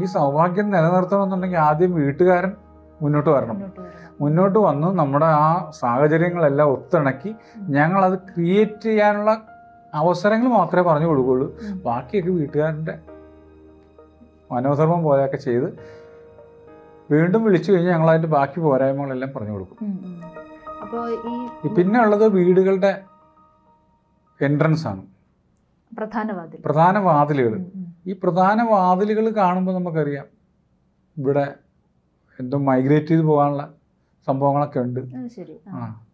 ഈ സൗഭാഗ്യം നിലനിർത്തണമെന്നുണ്ടെങ്കിൽ ആദ്യം വീട്ടുകാരൻ മുന്നോട്ട് വരണം. മുന്നോട്ട് വന്ന് നമ്മുടെ ആ സാഹചര്യങ്ങളെല്ലാം ഒത്തിണക്കി ഞങ്ങളത് ക്രിയേറ്റ് ചെയ്യാനുള്ള അവസരങ്ങൾ മാത്രമേ പറഞ്ഞു കൊടുക്കുകയുള്ളൂ. ബാക്കിയൊക്കെ വീട്ടുകാരന്റെ മനോധർമ്മം പോലെയൊക്കെ ചെയ്ത് വീണ്ടും വിളിച്ചു കഴിഞ്ഞാൽ ഞങ്ങൾ അതിന്റെ ബാക്കി പോരായ്മകളെല്ലാം പറഞ്ഞു കൊടുക്കും. പിന്നെ ഉള്ളത് വീടുകളുടെ എൻട്രൻസ് ആണ്. പ്രധാന വാതിലുകൾ. ഈ പ്രധാന വാതിലുകൾ കാണുമ്പോൾ നമുക്കറിയാം. ഇവിടെ എന്തോ മൈഗ്രേറ്റ് ചെയ്ത് പോകാനുള്ള സംഭവങ്ങളൊക്കെ ഉണ്ട്. ആ.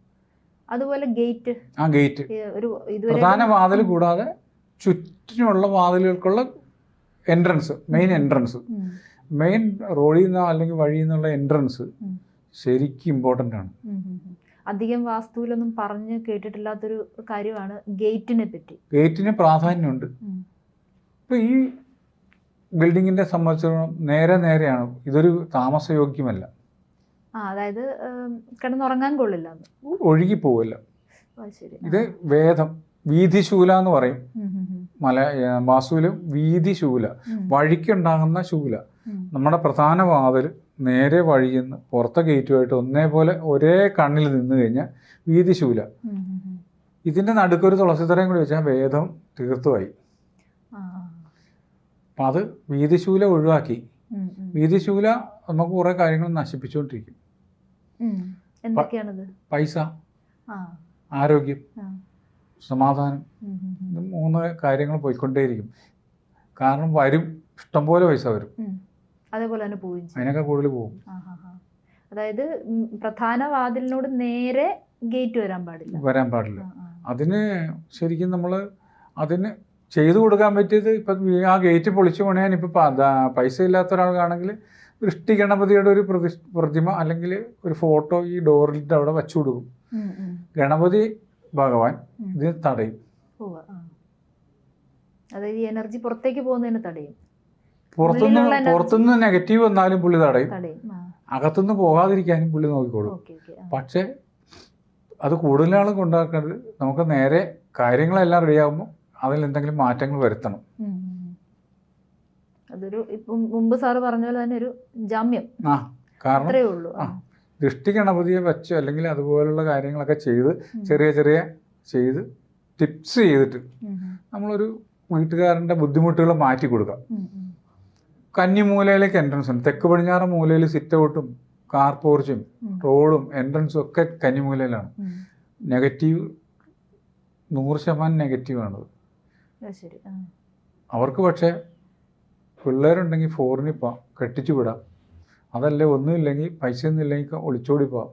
അതുപോലെ ഗേറ്റ്. ആ ഗേറ്റ്. ഒരു പ്രധാന വാതിൽ കൂടാതെ ചുറ്റിനുള്ള വാതിലുകൾക്കുള്ള എൻട്രൻസ് മെയിൻ എൻട്രൻസ് മെയിൻ റോഡിൽ നിന്നോ അല്ലെങ്കിൽ വഴിയിൽ നിന്നുള്ള എൻട്രൻസ്. ശരിക്കും ഇമ്പോർട്ടന്റ് ആണ്. അധികം വാസ്തുവിലൊന്നും പറഞ്ഞ് കേട്ടിട്ടില്ലാത്തൊരു കാര്യമാണ് ഗേറ്റിനെ പറ്റി. ഗേറ്റിന് പ്രാധാന്യമുണ്ട്. ഇപ്പോൾ ഈ ബിൽഡിങ്ങിന്റെ സംബന്ധിച്ചിടത്തോളം നേരെ നേരെയാണ്. ഇതൊരു താമസയോഗ്യമല്ല. അതായത് കിടന്നുറങ്ങാൻ കൊള്ളില്ല. ഒഴുകി പോവില്ല ഇത് വേദം വീതിശൂല എന്ന് പറയും. മല വാസുവിൽ വീതിശൂല. വഴിക്കുണ്ടാകുന്ന ശൂല. നമ്മുടെ പ്രധാന വാതിൽ നേരെ വഴിയെന്ന് നിന്ന് പുറത്തെ ഗേറ്റുമായിട്ട് ഒന്നേപോലെ ഒരേ കണ്ണിൽ നിന്ന് കഴിഞ്ഞാൽ വീതിശൂല. ഇതിന്റെ നടുക്കൊരു തുളസിത്തറയും കൂടി വെച്ചാൽ വേദം തീർത്തുമായി. അപ്പം അത് വീതിശൂല ഒഴിവാക്കി. വീതിശൂല നമുക്ക് കുറേ കാര്യങ്ങൾ നശിപ്പിച്ചുകൊണ്ടിരിക്കും പൈസ ആരോഗ്യം. സമാധാനം. ഇത് മൂന്ന് കാര്യങ്ങൾ പോയിക്കൊണ്ടേയിരിക്കും. കാരണം വരും ഇഷ്ടംപോലെ പൈസ വരും. അതേപോലെ തന്നെ പോവും അതിനൊക്കെ കൂടുതൽ പോകും. അതായത് പ്രധാന വാതിലിനോട് നേരെ ഗേറ്റ് വരാൻ പാടില്ല. വരാൻ പാടില്ല. അതിന് ശരിക്കും നമ്മൾ അതിന് ചെയ്തു കൊടുക്കാൻ പറ്റിയത് ഇപ്പം ആ ഗേറ്റ് പൊളിച്ചു പണിയാൻ ഇപ്പം പൈസ ഇല്ലാത്ത ഒരാൾക്കാണെങ്കിൽ വൃഷ്ടി ഗണപതിയുടെ ഒരു പ്രതി പ്രതിമ അല്ലെങ്കിൽ ഒരു ഫോട്ടോ ഈ ഡോറിന്റെ അവിടെ വച്ചു കൊടുക്കും. ഗണപതി ഭഗവാൻ ഇത് തടയും. അതായത് ഈ എനർജി പുറത്തേക്ക് പോകുന്നതിന് തടയും. പുറത്തുനിന്ന് പുറത്തുനിന്ന് നെഗറ്റീവ് വന്നാലും പുള്ളി തടയും. അകത്തുനിന്ന് പോകാതിരിക്കാനും പുള്ളി നോക്കിക്കോളും. പക്ഷേ അത് കൂടുതൽ ആൾ കൊണ്ടാക്കേണ്ടത് നമുക്ക് നേരെ കാര്യങ്ങളെല്ലാം റെഡിയാകുമ്പോൾ അതിൽ എന്തെങ്കിലും മാറ്റങ്ങൾ വരുത്തണം. അതൊരു ഇപ്പം മുമ്പ് സാറ് പറഞ്ഞ പോലെ തന്നെ ഒരു ജാമ്യം. ആ കാരണം ആ. ദൃഷ്ടി ഗണപതിയെ വെച്ച് അല്ലെങ്കിൽ അതുപോലുള്ള കാര്യങ്ങളൊക്കെ ചെയ്ത് ചെറിയ ചെറിയ ചെയ്ത് ടിപ്സ് ചെയ്തിട്ട്. നമ്മളൊരു വീട്ടുകാരന്റെ ബുദ്ധിമുട്ടുകൾ മാറ്റി കൊടുക്കാം. കന്നിമൂലയിലേക്ക് എൻട്രൻസ് ഉണ്ട്. തെക്ക് പടിഞ്ഞാറ് മൂലയിൽ സിറ്റ് ഔട്ടും കാർ പോർച്ചും റോഡും എൻട്രൻസും ഒക്കെ കന്നിമൂലയിലാണ്. നെഗറ്റീവ് നൂറ് ശതമാനം നെഗറ്റീവ് അത് ശരി. അവർക്ക് പക്ഷേ പിള്ളേരുണ്ടെങ്കിൽ ഫോറിനിൽ പോവാം കെട്ടിച്ചു വിടാം. അതല്ലേ ഒന്നുമില്ലെങ്കിൽ പൈസ ഒന്നും ഇല്ലെങ്കിൽ ഒളിച്ചോടി പോവാം.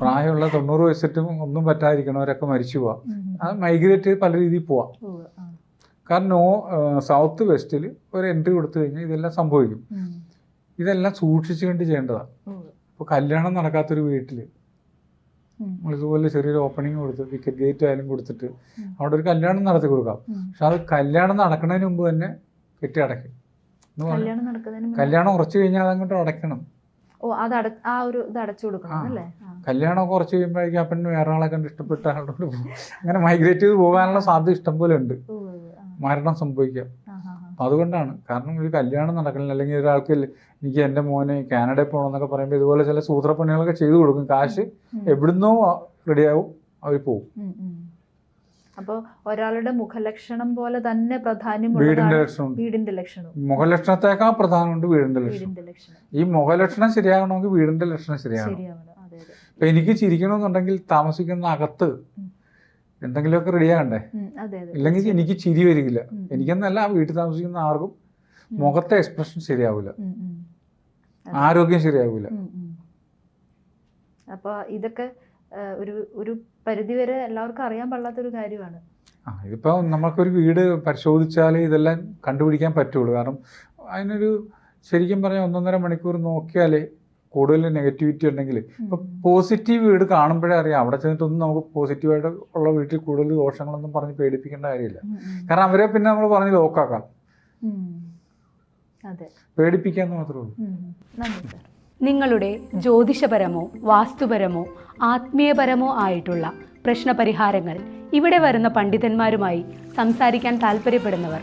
പ്രായമുള്ള തൊണ്ണൂറ് വയസ്സിട്ടും ഒന്നും പറ്റാതിരിക്കണവരൊക്കെ മരിച്ചു പോവാം. അത് മൈഗ്രേറ്റ് ചെയ്ത് പല രീതിയിൽ പോവാം. കാരണം നോ സൗത്ത് വെസ്റ്റിൽ ഒരു എൻട്രി കൊടുത്തു കഴിഞ്ഞാൽ ഇതെല്ലാം സംഭവിക്കും. ഇതെല്ലാം സൂക്ഷിച്ചു കണ്ട് ചെയ്യേണ്ടതാണ്. ഇപ്പോൾ കല്യാണം നടക്കാത്തൊരു വീട്ടിൽ ഇതുപോലെ ചെറിയൊരു ഓപ്പണിംഗ് കൊടുത്ത് വിക്കറ്റ് ഗേറ്റ് ആയാലും കൊടുത്തിട്ട്. അവിടെ ഒരു കല്യാണം നടത്തി കൊടുക്കാം. പക്ഷെ അത് കല്യാണം നടക്കുന്നതിന് മുമ്പ് തന്നെ കെട്ടി അടയ്ക്കും. കല്യാണം കുറച്ച് കഴിഞ്ഞാൽ അതങ്ങോട്ട് അടയ്ക്കണം. ഓ അത് ആ ഒരു ഇത് അടച്ചു കൊടുക്കണം അല്ലേ? കല്യാണം കുറച്ച് കഴിയുമ്പോഴേക്കും അപ്പൻ വേറെ ആളെ കണ്ട് ഇഷ്ടപ്പെട്ട ആളോട് പോകും അങ്ങനെ മൈഗ്രേറ്റ് ചെയ്ത് പോകാനുള്ള സാധ്യത ഇഷ്ടം പോലെ ഉണ്ട്. മരണം സംഭവിക്കാം. അതുകൊണ്ടാണ്. കാരണം ഒരു കല്യാണം നടക്കണില്ല അല്ലെങ്കിൽ ഒരാൾക്ക് എനിക്ക് എന്റെ മോനെ കാനഡയിൽ പോകണം എന്നൊക്കെ പറയുമ്പോൾ ഇതുപോലെ ചില സൂത്രപ്പണികളൊക്കെ ചെയ്തു കൊടുക്കും. കാശ്. എവിടുന്നോ റെഡിയാവും അവർ പോകും ഉം. ഒരാളുടെ മുഖലക്ഷണം പോലെ തന്നെ പ്രധാനം വീടിന്റെ ലക്ഷണം വീടിന്റെ ലക്ഷണം മുഖലക്ഷണത്തേക്കാൾ പ്രധാനമുണ്ട് വീടിന്റെ ലക്ഷണം. ഈ മുഖലക്ഷണം ശരിയാകണമെങ്കിൽ വീടിന്റെ ലക്ഷണം ശരിയാകണം. ഇപ്പം എനിക്ക് ചിരിക്കണമെന്നുണ്ടെങ്കിൽ താമസിക്കുന്ന അകത്ത്. എന്തെങ്കിലുമൊക്കെ റെഡിയാകണ്ടേ ഇല്ലെങ്കിൽ എനിക്ക് ചിരി വരികില്ല എനിക്കെന്നല്ല വീട്ടിൽ താമസിക്കുന്ന ആർക്കും മുഖത്തെ എക്സ്പ്രഷൻ ശരിയാവില്ല. ആരോഗ്യം ശരിയാവില്ല ഉം, ഉം. അപ്പൊ ഇതൊക്കെ ഒരു ഒരു പരിധിവരെ എല്ലാവർക്കും അറിയാൻ പാടില്ലാത്തൊരു കാര്യമാണ്. ആ ഇതിപ്പോൾ നമുക്കൊരു വീട് പരിശോധിച്ചാലേ ഇതെല്ലാം കണ്ടുപിടിക്കാൻ പറ്റുള്ളൂ. കാരണം അതിനൊരു ശരിക്കും പറഞ്ഞാൽ ഒന്നൊന്നര മണിക്കൂർ നോക്കിയാലേ കൂടുതൽ നെഗറ്റിവിറ്റി ഉണ്ടെങ്കിൽ ഇപ്പം. പോസിറ്റീവ് വീട് കാണുമ്പോഴേ അറിയാം. അവിടെ ചെന്നിട്ടൊന്നും നമുക്ക് പോസിറ്റീവായിട്ട് ഉള്ള വീട്ടിൽ കൂടുതൽ ദോഷങ്ങളൊന്നും പറഞ്ഞ് പേടിപ്പിക്കേണ്ട കാര്യമില്ല. കാരണം അവരെ പിന്നെ നമ്മൾ പറഞ്ഞ് ലോക്കാക്കാം പേടിപ്പിക്കാന്ന് മാത്രമേ ഉള്ളൂ. നിങ്ങളുടെ ജ്യോതിഷപരമോ വാസ്തുപരമോ ആത്മീയപരമോ ആയിട്ടുള്ള പ്രശ്നപരിഹാരങ്ങൾ ഇവിടെ വരുന്ന പണ്ഡിതന്മാരുമായി സംസാരിക്കാൻ താല്പര്യപ്പെടുന്നവർ